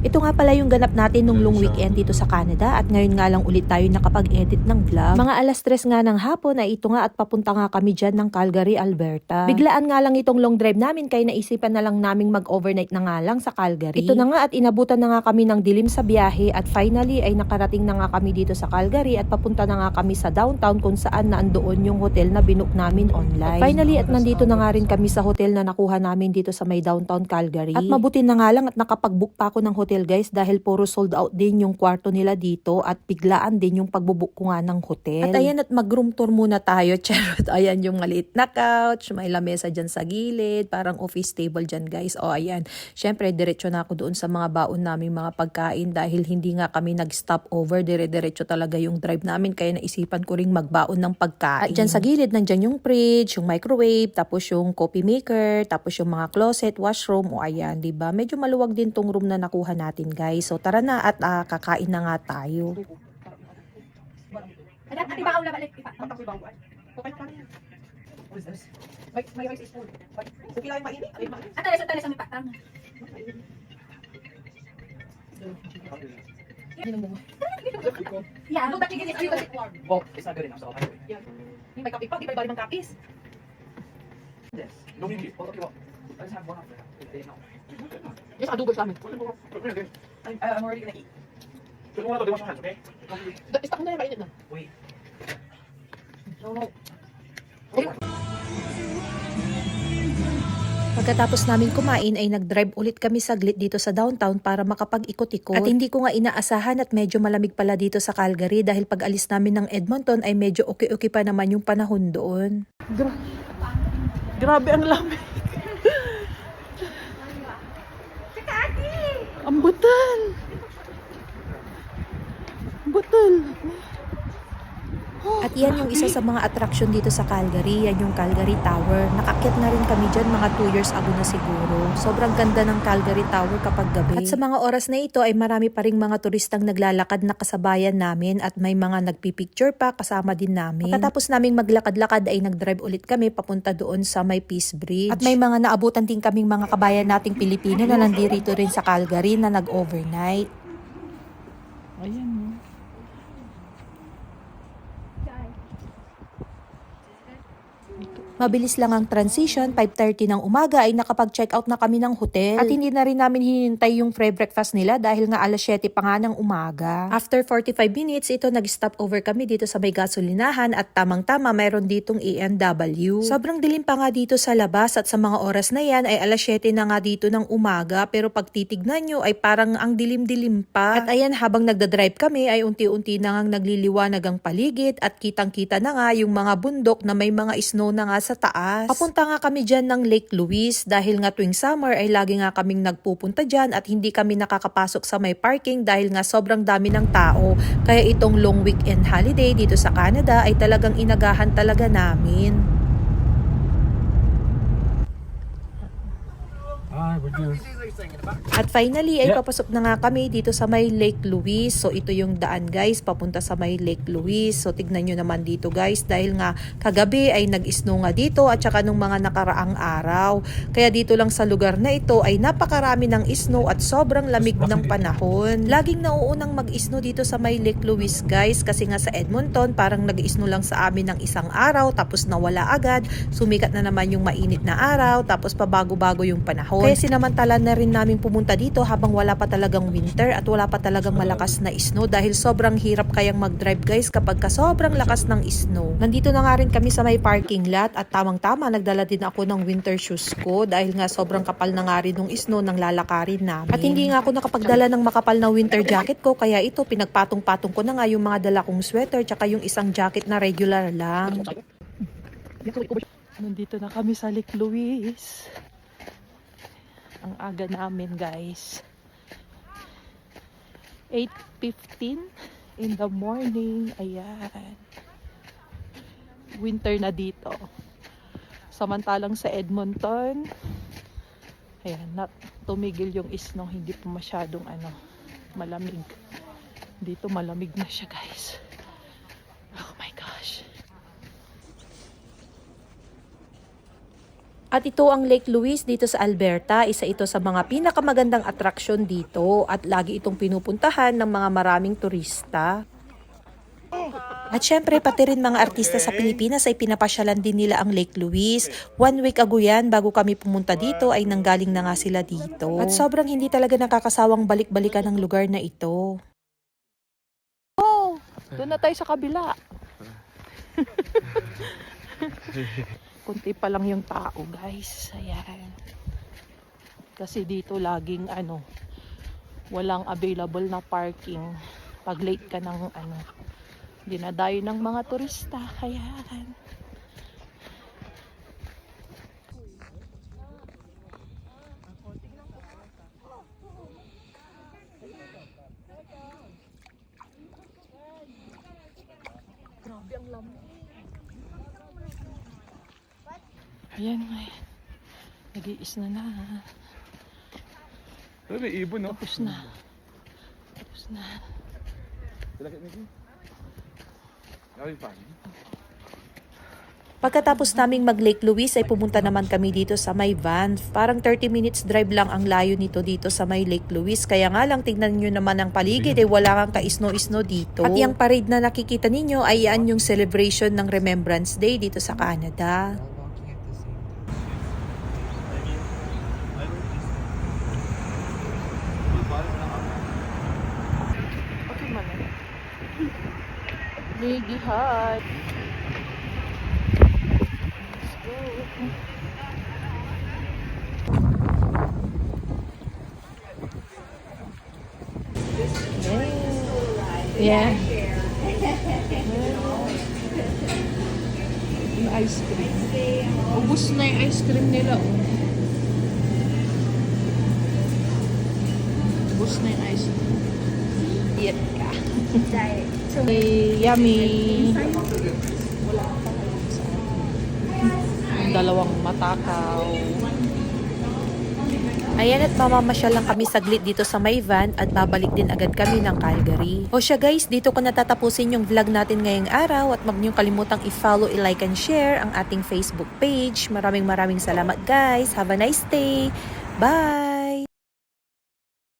Ito nga pala yung ganap natin nung long weekend dito sa Canada at ngayon nga lang ulit tayo nakapag-edit ng vlog. Mga alas tres nga ng hapon ay ito nga at papunta nga kami dyan ng Calgary, Alberta. Biglaan nga lang itong long drive namin kaya naisipan na lang naming mag-overnight na nga lang sa Calgary. Ito na nga at inabutan na nga kami ng dilim sa biyahe at finally ay nakarating na nga kami dito sa Calgary at papunta na nga kami sa downtown kung saan na andoon yung hotel na binook namin online. Finally at nandito na nga rin kami sa hotel na nakuha namin dito sa may downtown Calgary. At mabuti na nga lang at nakapag-book pa ako ng hotel guys dahil puro sold out din yung kwarto nila dito at biglaan din yung pagbubook ko nga ng hotel. At ayan at mag-room tour muna tayo. Charot, ayan yung maliit na couch, may lamesa dyan sa gilid, parang office table dyan guys. O ayan, syempre diretso na ako doon sa mga baon namin mga pagkain dahil hindi nga kami nag-stop over, dire-diretso talaga yung drive namin kaya naisipan ko ring magbaon ng pagkain. At dyan sa gilid, nandyan yung fridge, yung microwave, tapos yung coffee maker, tapos yung mga closet, washroom, o ayan, 'di ba? Medyo maluwag din tong room na nakuha natin, guys. So tara na at ah, kakain na nga tayo. Anak, ati ba ulam balik? Ipa. Kontak ko bawal. Okay, paano yan? What is this? My, my rice is full. Okay lang yung mainit? At talis, at talis ang ipatang. Yeah, no, but you get it. You get it warm. Well, it's not good enough, so I'll to wait. Yeah. May kape pa, di ba bali ng kapis? This. No need it. Okay, well, Yes, adobo sa amin. I'm, I'm already gonna eat. Just want to do wash your hands, okay? Istak na yan, mainit na. Wait. No, no. Pagkatapos namin kumain ay nag-drive ulit kami saglit dito sa downtown para makapag-ikot-ikot. At hindi ko nga inaasahan at medyo malamig pala dito sa Calgary dahil pag alis namin ng Edmonton ay medyo okay-okay pa naman yung panahon doon. Grabe ang lamig. Ang butal. Butal. At yan yung isa sa mga attraction dito sa Calgary, yan yung Calgary Tower. Nakakyat na rin kami dyan mga 2 years ago na siguro. Sobrang ganda ng Calgary Tower kapag gabi. At sa mga oras na ito ay marami pa ring mga turistang naglalakad na kasabayan namin at may mga nagpipicture pa kasama din namin. Pagkatapos naming maglakad-lakad ay nag-drive ulit kami papunta doon sa may Peace Bridge. At may mga naabutan din kaming mga kabayan nating Pilipino na nandito rin sa Calgary na nag-overnight. Ayan. oh. Mabilis lang ang transition, 5.30 ng umaga ay nakapag-check out na kami ng hotel. At hindi na rin namin hinintay yung free breakfast nila dahil nga alas 7 pa nga ng umaga. After 45 minutes, ito nag-stop over kami dito sa may gasolinahan at tamang-tama mayroon ditong ENW. Sobrang dilim pa nga dito sa labas at sa mga oras na yan ay alas 7 na nga dito ng umaga pero pag titignan nyo ay parang ang dilim-dilim pa. At ayan habang nagdadrive kami ay unti-unti na ngang nagliliwanag ang paligid at kitang-kita na nga yung mga bundok na may mga snow na nga sa taas. Papunta nga kami dyan ng Lake Louise dahil nga tuwing summer ay lagi nga kaming nagpupunta dyan at hindi kami nakakapasok sa may parking dahil nga sobrang dami ng tao. Kaya itong long weekend holiday dito sa Canada ay talagang inagahan talaga namin. Hi, we're just... At finally ay papasok na nga kami dito sa may Lake Louise. So ito yung daan guys, papunta sa may Lake Louise. So tignan nyo naman dito guys dahil nga kagabi ay nag-snow nga dito at saka nung mga nakaraang araw. Kaya dito lang sa lugar na ito ay napakarami ng snow at sobrang lamig ng panahon. Laging nauunang mag-snow dito sa may Lake Louise guys kasi nga sa Edmonton parang nag-snow lang sa amin ng isang araw tapos nawala agad. Sumikat na naman yung mainit na araw tapos pabago-bago yung panahon. Kaya sinamantala na rin namin pumunta dito habang wala pa talagang winter at wala pa talagang malakas na snow dahil sobrang hirap kayang mag-drive guys kapag ka sobrang lakas ng snow. Nandito na nga rin kami sa may parking lot at tamang-tama nagdala din ako ng winter shoes ko dahil nga sobrang kapal na nga rin ng snow nang lalakarin namin. At hindi nga ako nakapagdala ng makapal na winter jacket ko kaya ito pinagpatong-patong ko na nga yung mga dala kong sweater tsaka yung isang jacket na regular lang. Nandito na kami sa Lake Louise. Ang aga namin guys. 8.15 in the morning. Ayan. Winter na dito. Samantalang sa Edmonton, ayan, not, tumigil yung snow. Hindi pa masyadong ano, malamig. Dito malamig na siya guys. At ito ang Lake Louise dito sa Alberta. Isa ito sa mga pinakamagandang atraksyon dito at lagi itong pinupuntahan ng mga maraming turista. At syempre, pati rin mga artista sa Pilipinas ay pinapasyalan din nila ang Lake Louise. One week ago yan, bago kami pumunta dito, ay nanggaling na nga sila dito. At sobrang hindi talaga nakakasawang balik-balikan ang lugar na ito. Oh, doon na tayo sa kabila. Kunti pa lang yung tao, guys. Ayan. Kasi dito laging ano, walang available na parking. Pag late ka ng ano, dinadayo ng mga turista. Ayan. Ayan, ayan. Nag-iis na na. Ano may ibon, no? Tapos na. Tapos na. Mo yun. Ay, fine. Pagkatapos naming mag Lake Louise ay pumunta naman kami dito sa may van. Parang 30 minutes drive lang ang layo nito dito sa may Lake Louise. Kaya nga lang tignan nyo naman ang paligid ay wala kang kaisno-isno dito. At yung parade na nakikita ninyo ay yan yung celebration ng Remembrance Day dito sa Canada. Okay man na. Ligihan. Let's go. Yeah. Yung ice cream. Ubus na yung ice cream nila. Oh. Ubus na yung ice cream. Diet ka. Ay, yummy. Yung dalawang matakaw. Ayan at mamamasyal lang kami saglit dito sa may van at babalik din agad kami ng Calgary. O siya guys, dito ko natatapusin yung vlog natin ngayong araw at mag niyong kalimutang i-follow, i-like and share ang ating Facebook page. Maraming maraming salamat guys. Have a nice day. Bye!